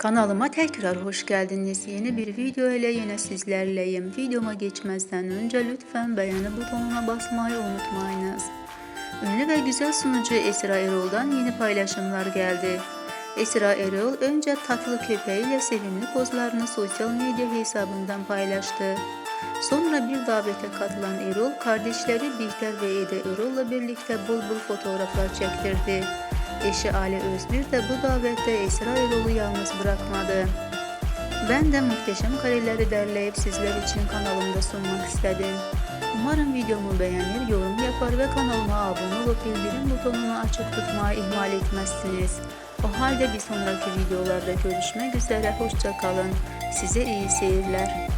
Kanalıma tekrar hoş geldiniz. Yeni bir video ile yine sizlerleyim. Videoma geçmezden önce lütfen beğeni butonuna basmayı unutmayınız. Ünlü ve güzel sunucu Esra Erol'dan yeni paylaşımlar geldi. Esra Erol önce tatlı köpeğiyle sevimli pozlarını sosyal medya hesabından paylaştı. Sonra bir davete katılan Erol, kardeşleri Bihter ve Ede Erol'la birlikte bul bul fotoğraflar çektirdi. Eşi Ali Özbir de bu davette Esra Erol'u yalnız bırakmadı. Ben de muhteşem kareleri derleyip sizler için kanalımda sunmak istedim. Umarım videomu beğenir, yorum yapar ve kanalıma abone olup bildirim butonunu açık tutmayı ihmal etmezsiniz. O halde bir sonraki videolarda görüşmek üzere, hoşça kalın. Size iyi seyirler.